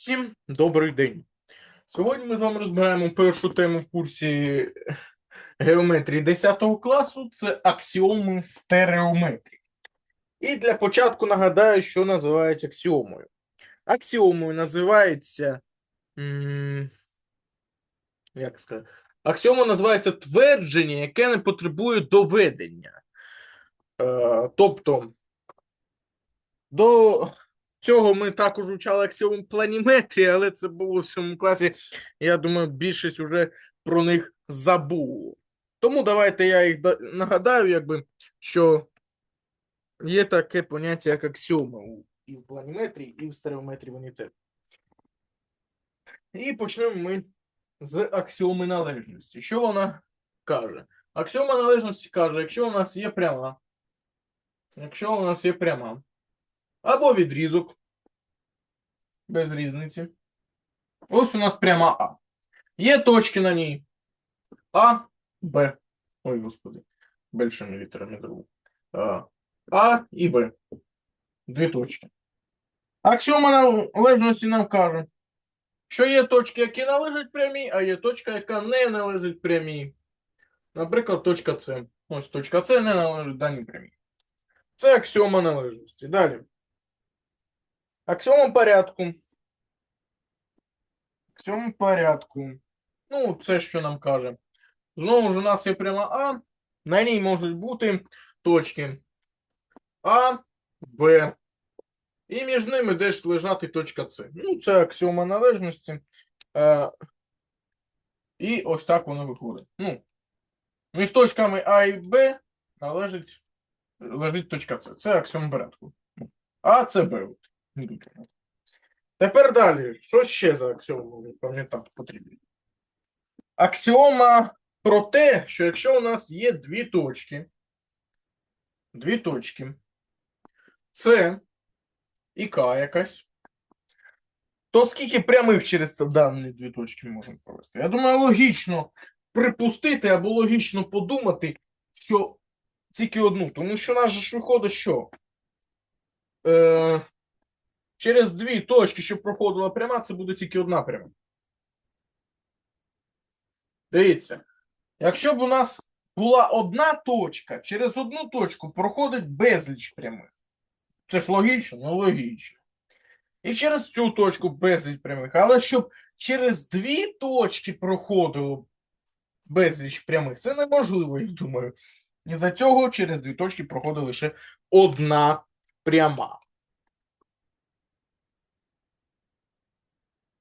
Всім добрий день. Сьогодні ми з вами розбираємо першу тему в курсі геометрії 10 класу це аксіоми стереометрії. І для початку нагадаю, що називають аксіомою. Аксіомою називається. Як сказати? Аксіомою називається твердження, яке не потребує доведення. Е, тобто, до цього ми також вивчали аксіому планіметрії, але це було в сьомому класі. Я думаю, більшість вже про них забуло. Тому давайте я їх нагадаю, якби, що є таке поняття, як аксіома і в планіметрії, і в стереометрії вони теж. І почнемо ми з аксіоми належності. Що вона каже? Аксіома належності каже, якщо у нас є пряма, якщо у нас є пряма, або відрізок, без різниці. Ось у нас пряма А. Є точки на ній. А, Б. Ой, господи. Більшими літерами другу. А, А і Б. Дві точки. Аксіома належності нам каже, що є точки, які належать прямій, а є точка, яка не належить прямій. Наприклад, точка С. Ось точка С не належить даній прямій. Це аксіома належності. Далі. Аксіома порядку. Аксіома порядку. Ну, це що нам каже. Знову ж у нас є пряма А. На ній можуть бути точки А, Б. І між ними десь лежати точка С. Ну, це аксіома належності. Е, і ось так воно виходить. Ну, між точками А і Б належить, лежить точка С. Це аксіома порядку. А це Б. Тепер далі. Що ще за аксіому пам'ятати потрібно? Аксіома про те, що якщо у нас є дві точки, дві точки, С і К якась, то скільки прямих через ці дані дві точки можемо провести? Я думаю, логічно припустити або логічно подумати, що тільки одну, тому що нас же ж виходить, що е, через дві точки, щоб проходила пряма, це буде тільки одна пряма. Дивіться, якщо б у нас була одна точка, через одну точку проходить безліч прямих. Це ж логічно, ну логічно. І через цю точку безліч прямих. Але щоб через дві точки проходило безліч прямих, це неможливо, я думаю. І за цього через дві точки проходить лише одна пряма.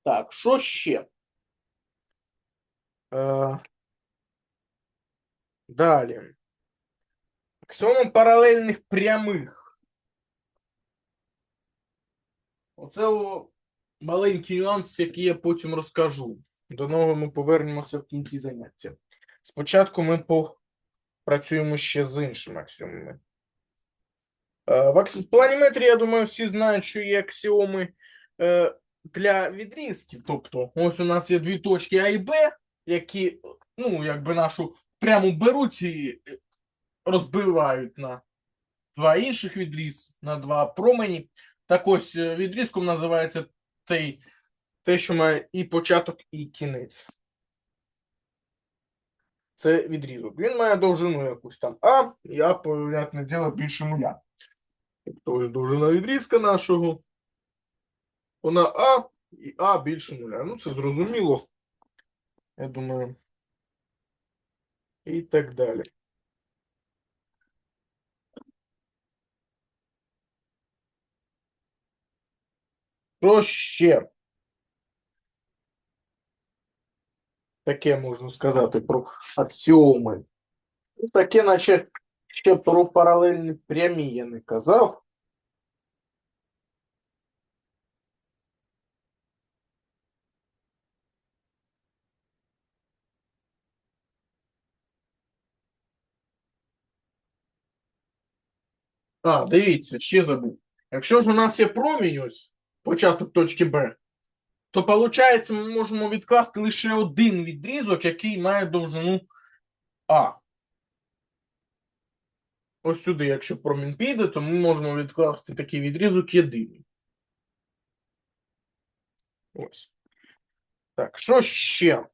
Так, що ще? Е, далі. Аксіома паралельних прямих. Оце о, маленький нюанс, який я потім розкажу. До нього ми повернемося в кінці заняття. Спочатку ми попрацюємо ще з іншими аксіомами. Е, в планіметрі, я думаю, всі знають, що є аксіоми е, для відрізків. Тобто, ось у нас є дві точки А і Б, які, ну, якби нашу прямо беруть і е, розбивають на два інших відріз, на два промені. Так ось е, відрізком називається той, те, що має і початок, і кінець. Це відрізок. Він має довжину якусь там А, А, понятне діло, більше нуля. Тобто ось довжина відрізка нашого. Вона А і А більше нуля. Ну, це зрозуміло. Я думаю. І так далі. Що ще? Таке можна сказати про аксіоми. Таке, наче ще про паралельні прямі я не казав. А, дивіться, ще забув. Якщо ж у нас є промінь ось, початок точки Б, то виходить, ми можемо відкласти лише один відрізок, який має довжину А. Ось сюди, якщо промінь піде, то ми можемо відкласти такий відрізок єдиний. Ось. Так, що ще?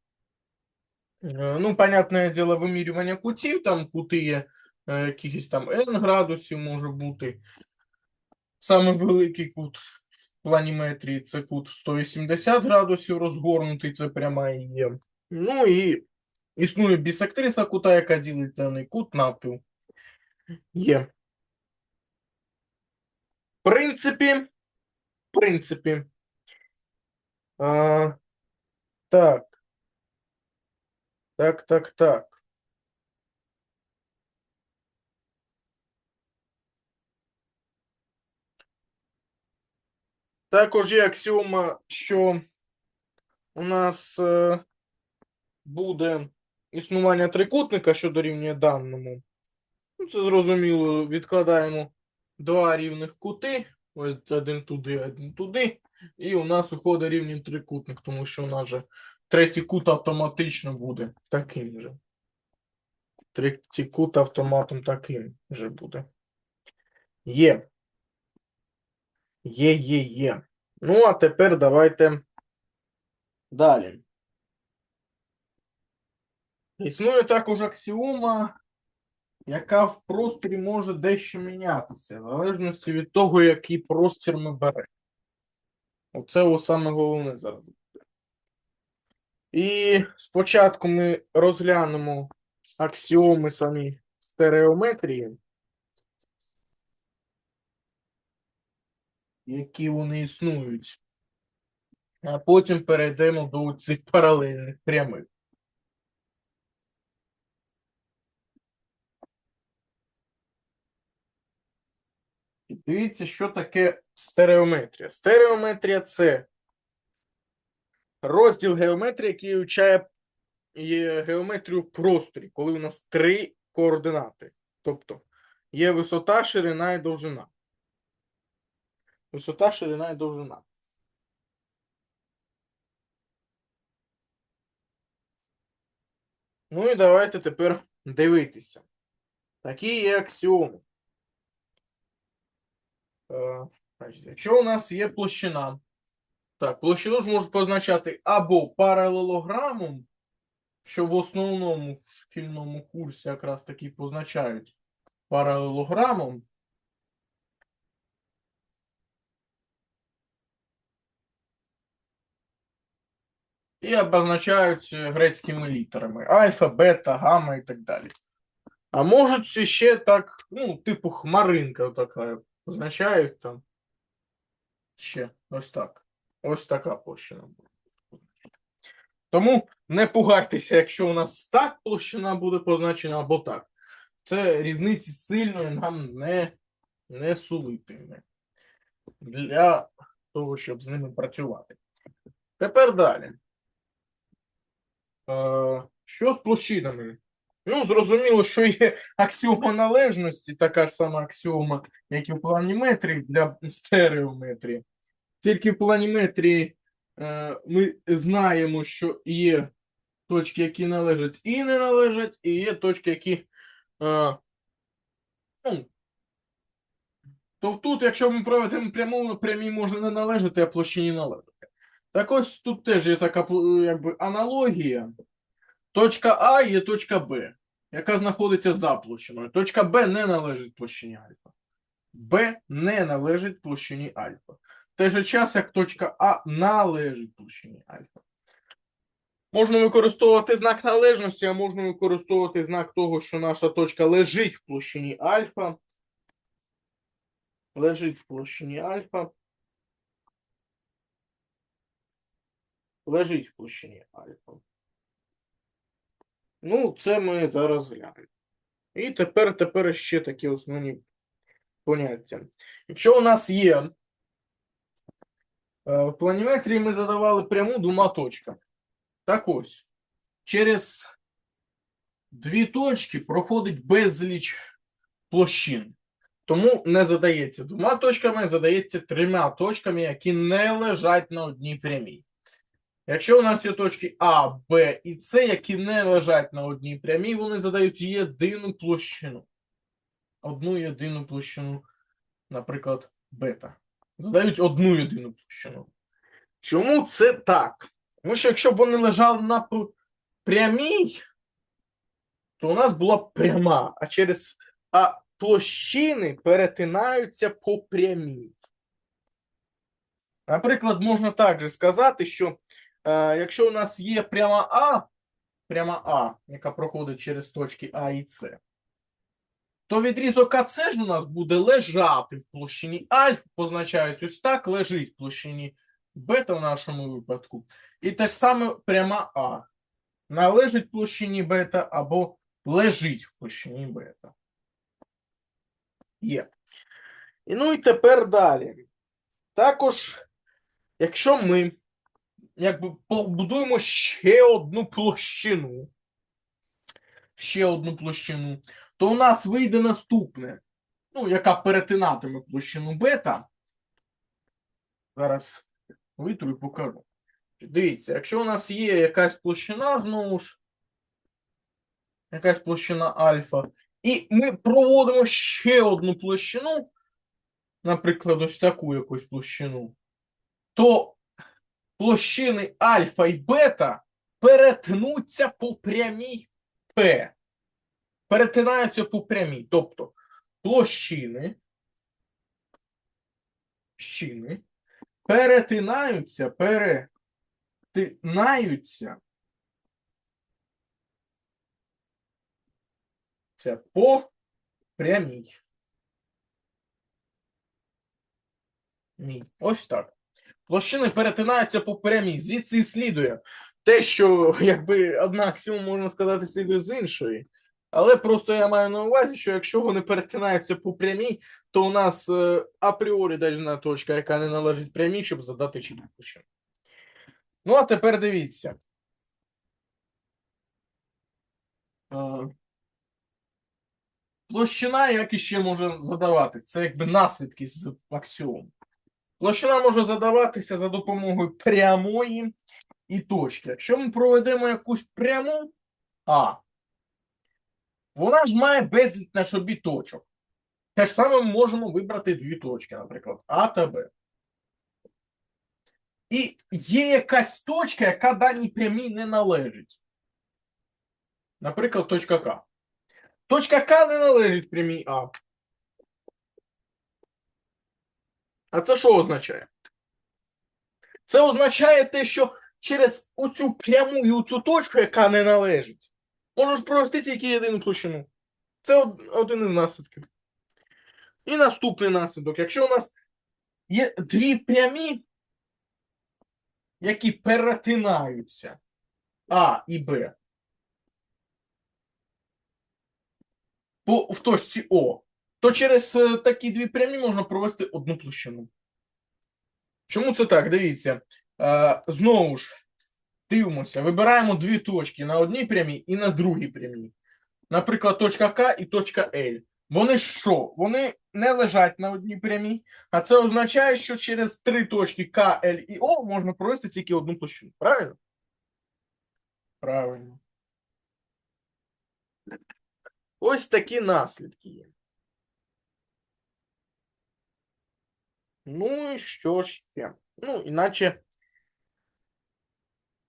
Е, Ну, понятне діло, вимірювання кутів, там кути є якихось там n градусів може бути. Саме великий кут в планіметрії це кут 180 градусів розгорнутий, це пряма і є. Ну і існує бісектриса кута, яка ділить даний кут навпіл. Є. В принципі, в принципі. А, так. Так, так, так. Також є аксіома, що у нас е, буде існування трикутника, що дорівнює даному. Ну, це зрозуміло, відкладаємо два рівних кути. Ось один туди, один туди. І у нас виходить рівний трикутник, тому що у нас же третій кут автоматично буде таким же. Третій кут автоматом таким же буде. Є. Є, є, є. Ну, а тепер давайте далі. Існує також аксіома, яка в просторі може дещо мінятися, в залежності від того, який простір ми беремо. Оце саме головне зараз. І спочатку ми розглянемо аксіоми самі стереометрії, які вони існують. А потім перейдемо до цих паралельних прямих. Дивіться, що таке стереометрія. Стереометрія це розділ геометрії, який вивчає геометрію в просторі, коли у нас три координати. Тобто є висота, ширина і довжина. Висота, ширина і довжина. Ну і давайте тепер дивитися. Такі є аксіоми. Е, Якщо у нас є площина, так, площину ж можуть позначати або паралелограмом, що в основному в шкільному курсі якраз таки позначають паралелограмом. І обозначають е, грецькими літерами альфа, бета, гамма і так далі. А можуть ще так, ну, типу хмаринка така, позначають там. Ще ось так. Ось така площина буде. Тому не пугайтеся, якщо у нас так площина буде позначена або так. Це різниці сильної нам не, не сулитиме для того, щоб з ними працювати. Тепер далі. Е, що з площинами? Ну, зрозуміло, що є аксіома належності, така ж сама аксіома, як і в планіметрії для стереометрії. Тільки в планіметрії е, ми знаємо, що є точки, які належать і не належать, і є точки, які. Е, ну, то тут, якщо ми проведемо пряму, прямій може не належати, а площині належати. Так ось тут теж є така якби, аналогія. Точка А є точка Б, яка знаходиться за площиною. Точка Б не належить площині альфа. Б не належить площині альфа. В той же час, як точка А належить площині альфа. Можна використовувати знак належності, а можна використовувати знак того, що наша точка лежить в площині альфа. Лежить в площині альфа. Лежить в площині альфа. Ну, це ми зараз глянемо. І тепер, тепер ще такі основні поняття. Якщо у нас є е, в планіметрії ми задавали пряму двома точками. Так ось, через дві точки проходить безліч площин. Тому не задається двома точками, задається трьома точками, які не лежать на одній прямій. Якщо у нас є точки А, Б і С, які не лежать на одній прямій, вони задають єдину площину. Одну єдину площину, наприклад, бета. Задають одну єдину площину. Чому це так? Тому що якщо б вони лежали на прямій, то у нас була пряма, а через а площини перетинаються по прямій. Наприклад, можна також сказати, що якщо у нас є пряма А, пряма А, яка проходить через точки А і С, то відрізок АЦ ж у нас буде лежати в площині альфа, позначають ось так, лежить в площині бета в нашому випадку. І те ж саме пряма А. Належить площині бета або лежить в площині бета. Є. І ну і тепер далі. Також, якщо ми якби побудуємо ще одну площину, ще одну площину, то у нас вийде наступне, ну, яка перетинатиме площину бета. Зараз витру і покажу. Дивіться, якщо у нас є якась площина, знову ж, якась площина альфа, і ми проводимо ще одну площину, наприклад, ось таку якусь площину, то площини альфа і бета перетнуться по прямій П. Перетинаються по прямій. Тобто площини, щини перетинаються, перетинаються це по прямій. Ні. Ось так. Площини перетинаються по прямій. Звідси і слідує те, що якби одна аксіома, можна сказати, слідує з іншої. Але просто я маю на увазі, що якщо вони перетинаються по прямій, то у нас е, апріорі дана точка, яка не належить прямій, щоб задати чітку площину. Ну, а тепер дивіться. Е, Площина, як іще може задавати, це якби наслідки з аксіом. Площина може задаватися за допомогою прямої і точки. Якщо ми проведемо якусь пряму А, вона ж має безліч на собі точок. Те ж саме ми можемо вибрати дві точки, наприклад, А та Б. І є якась точка, яка даній прямій не належить. Наприклад, точка К. Точка К не належить прямій А. А це що означає? Це означає те, що через оцю пряму і оцю точку, яка не належить, можеш провести тільки єдину площину. Це один із наслідків. І наступний наслідок. Якщо у нас є дві прямі, які перетинаються А і Б по, в точці О, то через е, такі дві прямі можна провести одну площину. Чому це так? Дивіться. Е, знову ж, дивимося, вибираємо дві точки на одній прямій і на другій прямій. Наприклад, точка К і точка L. Вони що? Вони не лежать на одній прямій, а це означає, що через три точки К, L і О можна провести тільки одну площину. Правильно? Правильно. Ось такі наслідки є. Ну і що ж ще? Ну, іначе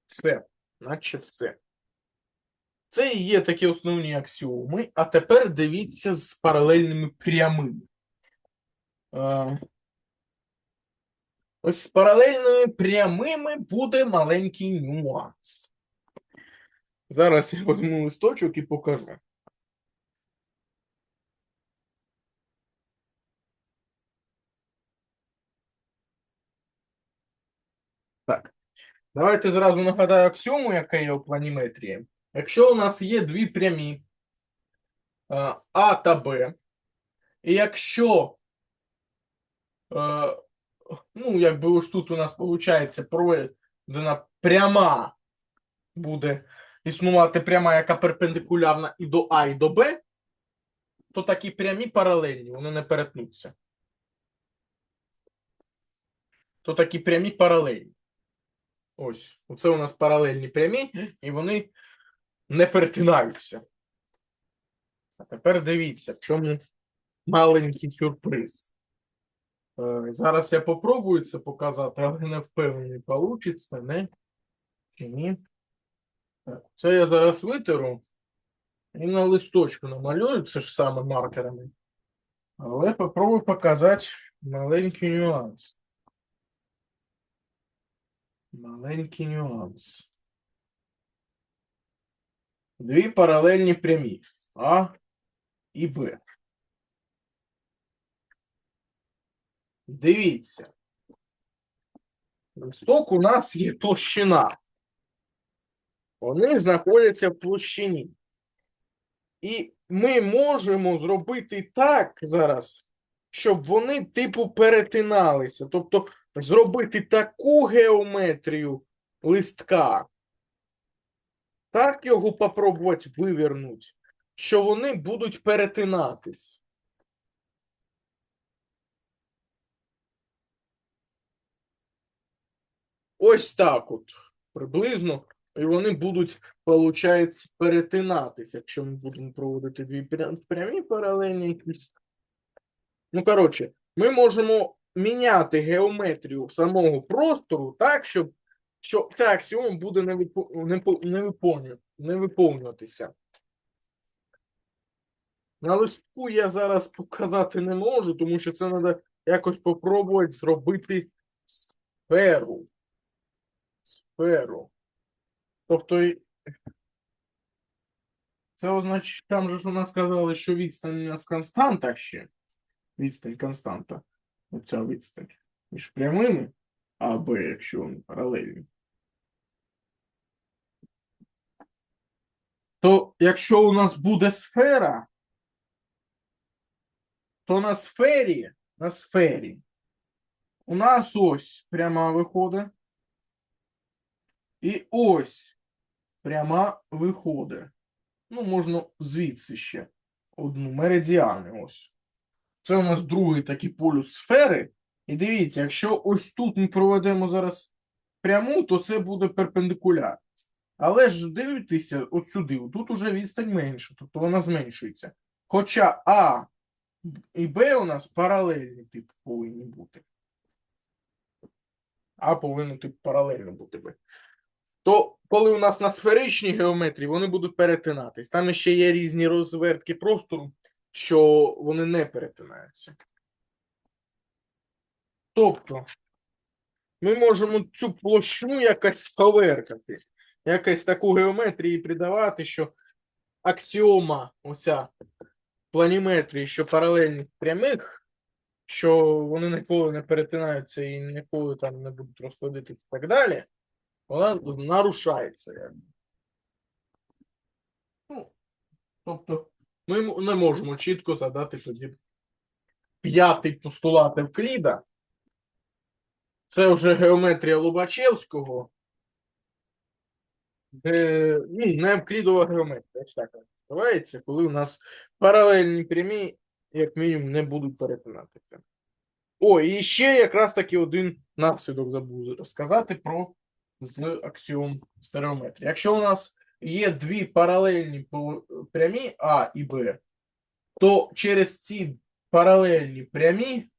все. Наче все. Це і є такі основні аксіоми. А тепер дивіться з паралельними прямими. Е, Ось з паралельними прямими буде маленький нюанс. Зараз я візьму листочок і покажу. Так. Давайте зразу нагадаю аксіому, яка є у планіметрії. Якщо у нас є дві прямі е, А та Б, і якщо, е, ну, якби ось тут у нас виходить проведена пряма, буде існувати пряма, яка перпендикулярна і до А, і до Б, то такі прямі паралельні, вони не перетнуться. То такі прямі паралельні. Ось, оце у нас паралельні прямі, і вони не перетинаються. А тепер дивіться, в чому маленький сюрприз. Е, Зараз я попробую це показати, але не впевнений, вийде, не? Чи ні? Це я зараз витеру і на листочку намалюю, це ж саме маркерами. Але попробую показати маленький нюанс. Маленький нюанс. Дві паралельні прямі А і Б. Дивіться. Листок у нас є площина. Вони знаходяться в площині. І ми можемо зробити так зараз, щоб вони, типу, перетиналися. Тобто зробити таку геометрію листка, так його попробувати вивернути, що вони будуть перетинатись. Ось так от, приблизно. І вони будуть, виходить, перетинатися, якщо ми будемо проводити дві прямі паралельні якісь. Ну, коротше, ми можемо міняти геометрію самого простору так, щоб, щоб ця аксіома буде не, випо, не виповнюватися. На листку я зараз показати не можу, тому що це треба якось попробувати зробити сферу. Сферу. Тобто, це означає, там же ж у нас сказали, що відстань у нас константа ще. Відстань константа. Оця відстань. Між прямими, а Б, якщо вони паралельні. То якщо у нас буде сфера, то на сфері, на сфері у нас ось пряма виходить. І ось пряма виходить. Ну, можна звідси ще одну меридіани. Ось. Це у нас другий такий полюс сфери. І дивіться, якщо ось тут ми проведемо зараз пряму, то це буде перпендикуляр. Але ж дивіться, от сюди, тут уже відстань менша, тобто вона зменшується. Хоча А і Б у нас паралельні типу повинні бути. А повинно типу паралельно бути Б. То коли у нас на сферичній геометрії вони будуть перетинатись. Там ще є різні розвертки простору, що вони не перетинаються. Тобто, ми можемо цю площину якось поверхати, якось таку геометрію придавати, що аксіома оця планіметрії, що паралельність прямих, що вони ніколи не перетинаються і ніколи там не будуть розходити і так далі, вона нарушається. Ну, тобто, ми не можемо чітко задати тоді п'ятий постулат Евкліда. Це вже геометрія Лобачевського. Де, ну, не Евклідова геометрія, ось так називається, коли у нас паралельні прямі, як мінімум, не будуть перетинатися. О, і ще якраз таки один наслідок забув розказати про з аксіом стереометрії. Якщо у нас є дві паралельні прямі А і Б, то через ці паралельні прямі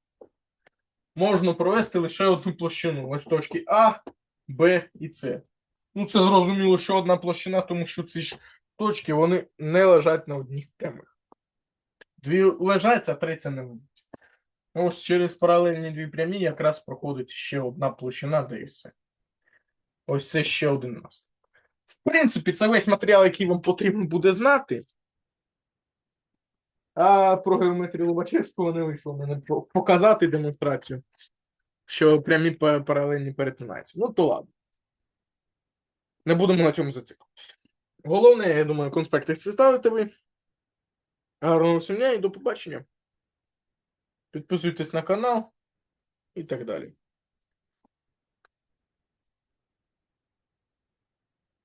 можна провести лише одну площину. Ось точки А, Б і С. Ну, це зрозуміло, що одна площина, тому що ці ж точки вони не лежать на одніх прямих. Дві лежать, а третя не лежить. Ось через паралельні дві прямі якраз проходить ще одна площина, де і все. Ось це ще один нас. В принципі, це весь матеріал, який вам потрібно буде знати. А про геометрію Лобачевського не вийшло мене показати демонстрацію, що прямі паралельні перетинаються. Ну, то ладно. Не будемо на цьому зациклюватися. Головне, я думаю, конспекти ставите ви. Гарного всім і до побачення. Підписуйтесь на канал і так далі.